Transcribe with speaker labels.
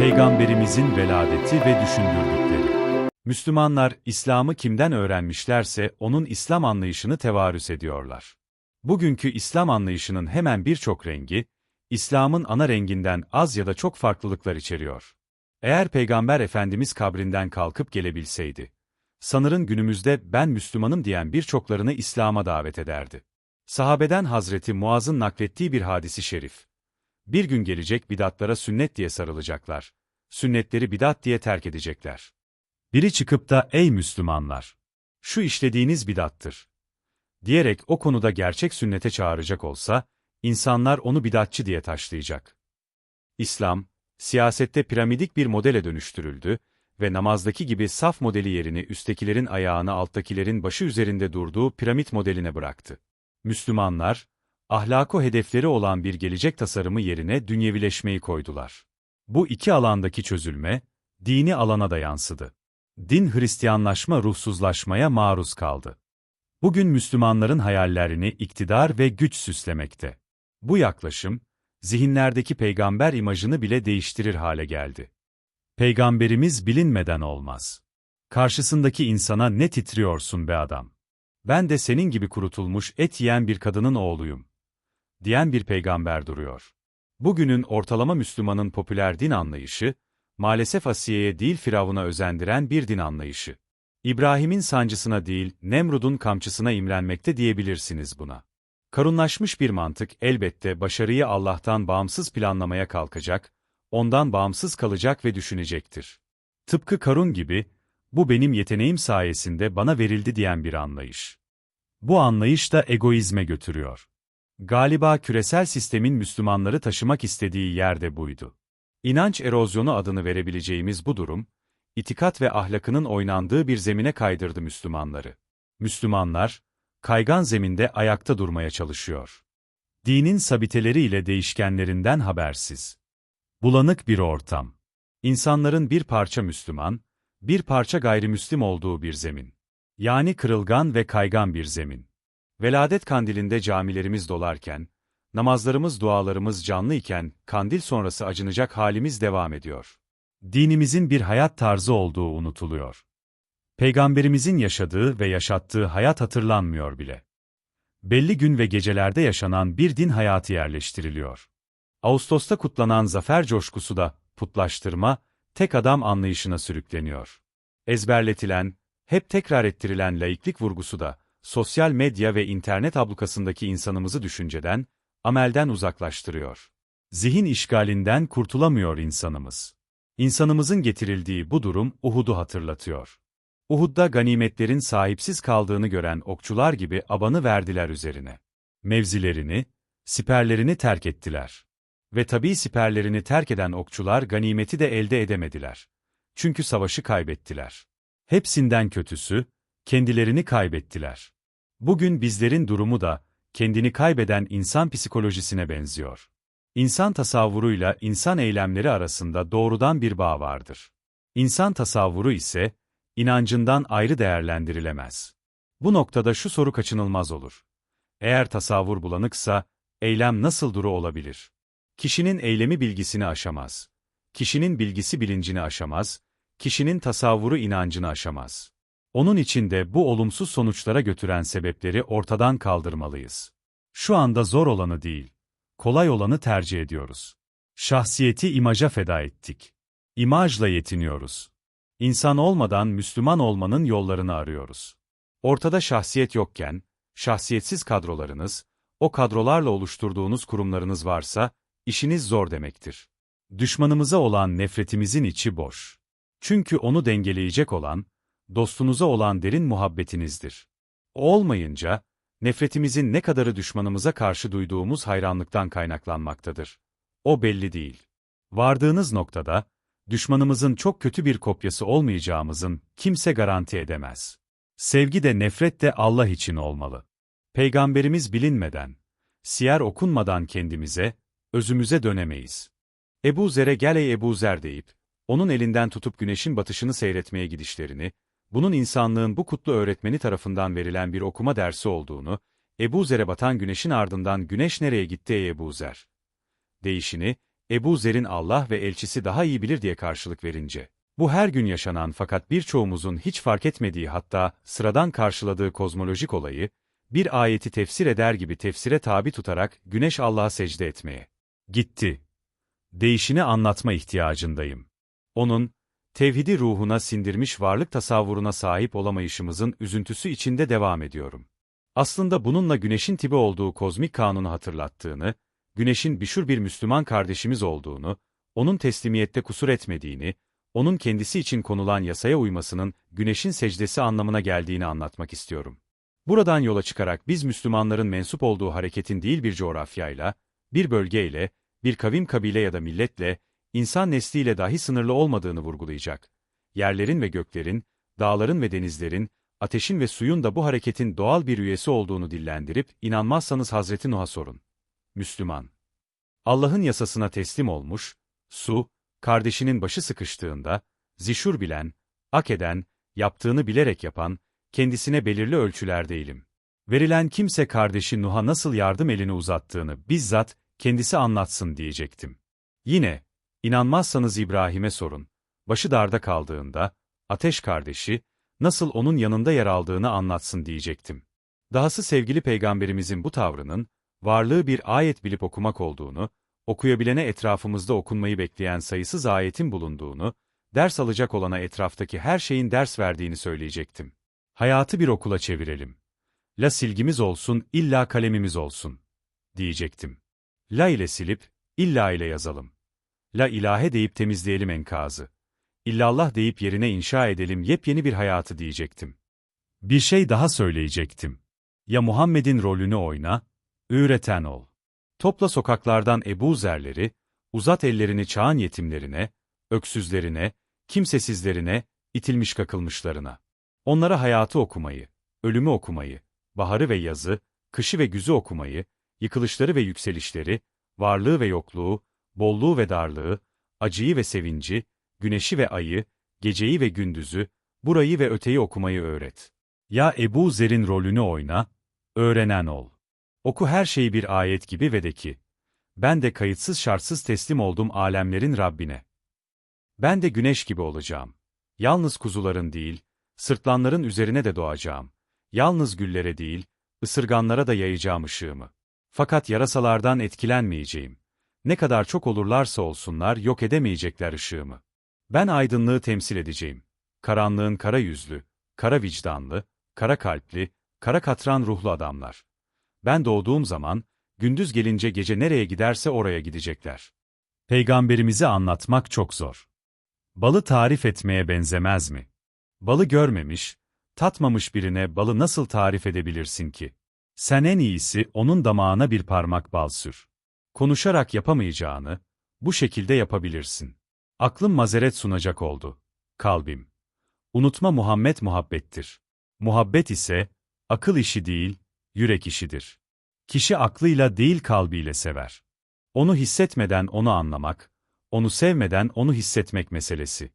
Speaker 1: Peygamberimizin veladeti ve düşündürdükleri. Müslümanlar, İslam'ı kimden öğrenmişlerse onun İslam anlayışını tevarüs ediyorlar. Bugünkü İslam anlayışının hemen birçok rengi, İslam'ın ana renginden az ya da çok farklılıklar içeriyor. Eğer Peygamber Efendimiz kabrinden kalkıp gelebilseydi, sanırın günümüzde ben Müslümanım diyen birçoklarını İslam'a davet ederdi. Sahabeden Hazreti Muaz'ın naklettiği bir hadisi şerif. Bir gün gelecek bidatlara sünnet diye sarılacaklar. Sünnetleri bidat diye terk edecekler. Biri çıkıp da ey Müslümanlar! Şu işlediğiniz bidattır. Diyerek o konuda gerçek sünnete çağıracak olsa, insanlar onu bidatçı diye taşlayacak. İslam, siyasette piramidik bir modele dönüştürüldü ve namazdaki gibi saf modeli yerini üsttekilerin ayağını alttakilerin başı üzerinde durduğu piramit modeline bıraktı. Müslümanlar, ahlako hedefleri olan bir gelecek tasarımı yerine dünyevileşmeyi koydular. Bu iki alandaki çözülme, dini alana da yansıdı. Din Hristiyanlaşma ruhsuzlaşmaya maruz kaldı. Bugün Müslümanların hayallerini iktidar ve güç süslemekte. Bu yaklaşım, zihinlerdeki peygamber imajını bile değiştirir hale geldi. Peygamberimiz bilinmeden olmaz. Karşısındaki insana ne titriyorsun be adam? Ben de senin gibi kurutulmuş et yiyen bir kadının oğluyum. Diyen bir peygamber duruyor. Bugünün ortalama Müslümanın popüler din anlayışı, maalesef Asiye'ye değil Firavun'a özendiren bir din anlayışı. İbrahim'in sancısına değil, Nemrud'un kamçısına imrenmekte diyebilirsiniz buna. Karunlaşmış bir mantık elbette başarıyı Allah'tan bağımsız planlamaya kalkacak, ondan bağımsız kalacak ve düşünecektir. Tıpkı Karun gibi, bu benim yeteneğim sayesinde bana verildi diyen bir anlayış. Bu anlayış da egoizme götürüyor. Galiba küresel sistemin Müslümanları taşımak istediği yerde buydu. İnanç erozyonu adını verebileceğimiz bu durum, itikat ve ahlakının oynandığı bir zemine kaydırdı Müslümanları. Müslümanlar, kaygan zeminde ayakta durmaya çalışıyor. Dinin sabiteleri ile değişkenlerinden habersiz. Bulanık bir ortam. İnsanların bir parça Müslüman, bir parça gayrimüslim olduğu bir zemin. Yani kırılgan ve kaygan bir zemin. Veladet kandilinde camilerimiz dolarken, namazlarımız dualarımız canlı iken, kandil sonrası acınacak halimiz devam ediyor. Dinimizin bir hayat tarzı olduğu unutuluyor. Peygamberimizin yaşadığı ve yaşattığı hayat hatırlanmıyor bile. Belli gün ve gecelerde yaşanan bir din hayatı yerleştiriliyor. Ağustos'ta kutlanan zafer coşkusu da, putlaştırma, tek adam anlayışına sürükleniyor. Ezberletilen, hep tekrar ettirilen laiklik vurgusu da, sosyal medya ve internet ablukasındaki insanımızı düşünceden, amelden uzaklaştırıyor. Zihin işgalinden kurtulamıyor insanımız. İnsanımızın getirildiği bu durum Uhud'u hatırlatıyor. Uhud'da ganimetlerin sahipsiz kaldığını gören okçular gibi abanı verdiler üzerine. Mevzilerini, siperlerini terk ettiler. Ve tabii siperlerini terk eden okçular ganimeti de elde edemediler. Çünkü savaşı kaybettiler. Hepsinden kötüsü, kendilerini kaybettiler. Bugün bizlerin durumu da, kendini kaybeden insan psikolojisine benziyor. İnsan tasavvuruyla insan eylemleri arasında doğrudan bir bağ vardır. İnsan tasavvuru ise, inancından ayrı değerlendirilemez. Bu noktada şu soru kaçınılmaz olur. Eğer tasavvur bulanıksa, eylem nasıl duru olabilir? Kişinin eylemi bilgisini aşamaz. Kişinin bilgisi bilincini aşamaz, kişinin tasavvuru inancını aşamaz. Onun için de bu olumsuz sonuçlara götüren sebepleri ortadan kaldırmalıyız. Şu anda zor olanı değil, kolay olanı tercih ediyoruz. Şahsiyeti imaja feda ettik. İmajla yetiniyoruz. İnsan olmadan Müslüman olmanın yollarını arıyoruz. Ortada şahsiyet yokken, şahsiyetsiz kadrolarınız, o kadrolarla oluşturduğunuz kurumlarınız varsa, işiniz zor demektir. Düşmanımıza olan nefretimizin içi boş. Çünkü onu dengeleyecek olan, dostunuza olan derin muhabbetinizdir. O olmayınca, nefretimizin ne kadarı düşmanımıza karşı duyduğumuz hayranlıktan kaynaklanmaktadır. O belli değil. Vardığınız noktada, düşmanımızın çok kötü bir kopyası olmayacağımızın kimse garanti edemez. Sevgi de nefret de Allah için olmalı. Peygamberimiz bilinmeden, siyer okunmadan kendimize, özümüze dönemeyiz. Ebu Zer'e gel ey Ebu Zer deyip, onun elinden tutup güneşin batışını seyretmeye gidişlerini, bunun insanlığın bu kutlu öğretmeni tarafından verilen bir okuma dersi olduğunu, Ebu Zer'e batan güneşin ardından güneş nereye gitti ey Ebu Zer? Değişini, Ebu Zer'in Allah ve elçisi daha iyi bilir diye karşılık verince. Bu her gün yaşanan fakat birçoğumuzun hiç fark etmediği hatta sıradan karşıladığı kozmolojik olayı, bir ayeti tefsir eder gibi tefsire tabi tutarak güneş Allah'a secde etmeye gitti. Değişini anlatma ihtiyacındayım. Onun, tevhidi ruhuna sindirmiş varlık tasavvuruna sahip olamayışımızın üzüntüsü içinde devam ediyorum. Aslında bununla güneşin tibi olduğu kozmik kanunu hatırlattığını, güneşin bişur bir Müslüman kardeşimiz olduğunu, onun teslimiyette kusur etmediğini, onun kendisi için konulan yasaya uymasının güneşin secdesi anlamına geldiğini anlatmak istiyorum. Buradan yola çıkarak biz Müslümanların mensup olduğu hareketin değil bir coğrafyayla, bir bölgeyle, bir kavim kabile ya da milletle, insan nesliyle dahi sınırlı olmadığını vurgulayacak. Yerlerin ve göklerin, dağların ve denizlerin, ateşin ve suyun da bu hareketin doğal bir üyesi olduğunu dillendirip, inanmazsanız Hazreti Nuh'a sorun. Müslüman. Allah'ın yasasına teslim olmuş, su, kardeşinin başı sıkıştığında, zişur bilen, ak eden, yaptığını bilerek yapan, kendisine belirli ölçülerde ilim. Verilen kimse kardeşi Nuh'a nasıl yardım elini uzattığını bizzat kendisi anlatsın diyecektim. Yine, inanmazsanız İbrahim'e sorun, başı darda kaldığında, ateş kardeşi, nasıl onun yanında yer aldığını anlatsın diyecektim. Dahası sevgili peygamberimizin bu tavrının, varlığı bir ayet bilip okumak olduğunu, okuyabilene etrafımızda okunmayı bekleyen sayısız ayetin bulunduğunu, ders alacak olana etraftaki her şeyin ders verdiğini söyleyecektim. Hayatı bir okula çevirelim. La silgimiz olsun, illa kalemimiz olsun, diyecektim. La ile silip, illa ile yazalım. La ilahe deyip temizleyelim enkazı. İllallah deyip yerine inşa edelim yepyeni bir hayatı diyecektim. Bir şey daha söyleyecektim. Ya Muhammed'in rolünü oyna, öğreten ol. Topla sokaklardan Ebu Zerleri, uzat ellerini çağın yetimlerine, öksüzlerine, kimsesizlerine, itilmiş kakılmışlarına. Onlara hayatı okumayı, ölümü okumayı, baharı ve yazı, kışı ve güzü okumayı, yıkılışları ve yükselişleri, varlığı ve yokluğu, bolluğu ve darlığı, acıyı ve sevinci, güneşi ve ayı, geceyi ve gündüzü, burayı ve öteyi okumayı öğret. Ya Ebu Zer'in rolünü oyna, öğrenen ol. Oku her şeyi bir ayet gibi ve de ki, ben de kayıtsız şartsız teslim oldum alemlerin Rabbine. Ben de güneş gibi olacağım. Yalnız kuzuların değil, sırtlanların üzerine de doğacağım. Yalnız güllere değil, ısırganlara da yayacağım ışığımı. Fakat yarasalardan etkilenmeyeceğim. Ne kadar çok olurlarsa olsunlar yok edemeyecekler ışığımı. Ben aydınlığı temsil edeceğim. Karanlığın kara yüzlü, kara vicdanlı, kara kalpli, kara katran ruhlu adamlar. Ben doğduğum zaman, gündüz gelince gece nereye giderse oraya gidecekler. Peygamberimizi anlatmak çok zor. Balı tarif etmeye benzemez mi? Balı görmemiş, tatmamış birine balı nasıl tarif edebilirsin ki? Sen en iyisi onun damağına bir parmak bal sür. Konuşarak yapamayacağını, bu şekilde yapabilirsin. Aklım mazeret sunacak oldu. Kalbim. Unutma Muhammed muhabbettir. Muhabbet ise, akıl işi değil, yürek işidir. Kişi aklıyla değil kalbiyle sever. Onu hissetmeden onu anlamak, onu sevmeden onu hissetmek meselesi.